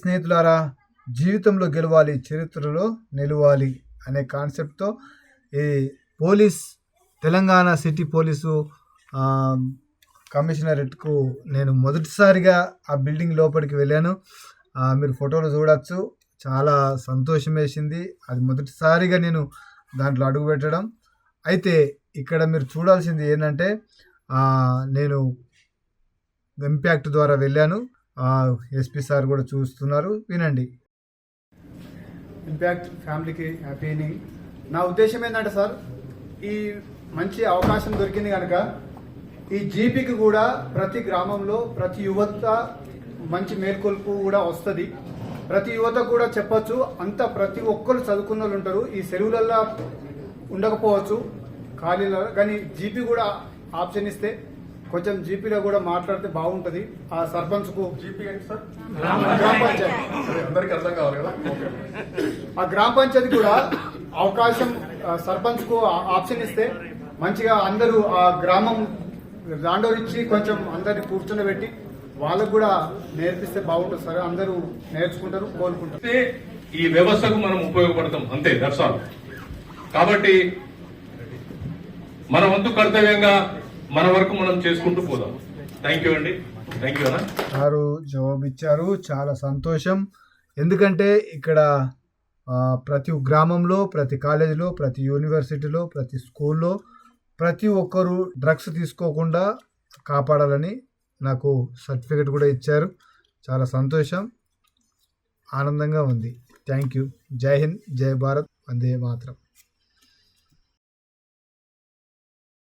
స్నేహితులారా జీవితంలో గెలవాలి చరిత్రలో నిలవాలి అనే కాన్సెప్ట్తో ఈ పోలీస్ తెలంగాణ సిటీ పోలీసు కమిషనరేట్కు నేను మొదటిసారిగా ఆ బిల్డింగ్ లోపలికి వెళ్ళాను. మీరు ఫోటోలు చూడవచ్చు చాలా సంతోషం వేసింది అది మొదటిసారిగా నేను దాంట్లో అడుగు పెట్టడం. అయితే ఇక్కడ మీరు చూడాల్సింది ఏంటంటే నేను ఇంపాక్ట్ ద్వారా వెళ్ళాను. ఎస్పీ సార్ కూడా చూస్తున్నారు. వినండి. ఇంపాక్ట్ ఫ్యామిలీకి హ్యాపీని నా. ఉద్దేశం ఏంటంటే సార్ ఈ మంచి అవకాశం దొరికింది కనుక ఈ జీపీకి కూడా ప్రతి గ్రామంలో ప్రతి యువత మంచి మేల్కొల్పు కూడా వస్తుంది. ప్రతి యువత కూడా చెప్పచ్చు అంత ప్రతి ఒక్కరు చదువుకున్న వాళ్ళు ఉంటారు. ఈ సెలవులల్లో ఉండకపోవచ్చు ఖాళీలో కానీ జీపీ కూడా ఆప్షన్ ఇస్తే కొంచెం జీపీలో కూడా మాట్లాడితే బాగుంటుంది. ఆ సర్పంచ్కు జీపీ ఏంటి సార్? గ్రామ పంచాయతీ. సరే, అందరికీ అర్థం కావాలి కదా? ఆ గ్రామ పంచాయతీ కూడా అవకాశం సర్పంచ్కు ఆప్షన్ ఇస్తే మంచిగా అందరూ ఆ గ్రామం దాండోరించి కొంచెం అందరిని కూర్చొని వాళ్ళకు కూడా నేర్పిస్తే బాగుంటుంది సార్. అందరూ నేర్చుకుంటారు కోలుకుంటారు. అయితే ఈ వ్యవస్థకు మనం ఉపయోగపడతాం అంతే దట్స్ ఆల్ కాబట్టి మన వంతు కర్తవ్యంగా మన వరకు మనం చేసుకుంటూ పోదాం. థ్యాంక్ యూ అండి. థ్యాంక్ యూ అన్న. సారు జవాబిచ్చారు. చాలా సంతోషం. ఎందుకంటే ఇక్కడ ప్రతి గ్రామంలో ప్రతి కాలేజీలో ప్రతి యూనివర్సిటీలో ప్రతి స్కూల్లో ప్రతి ఒక్కరూ డ్రగ్స్ తీసుకోకుండా కాపాడాలని నాకు సర్టిఫికెట్ కూడా ఇచ్చారు. చాలా సంతోషం. ఆనందంగా ఉంది. థ్యాంక్ యూ జై హింద్ జై భారత్. వందే మాత్రం.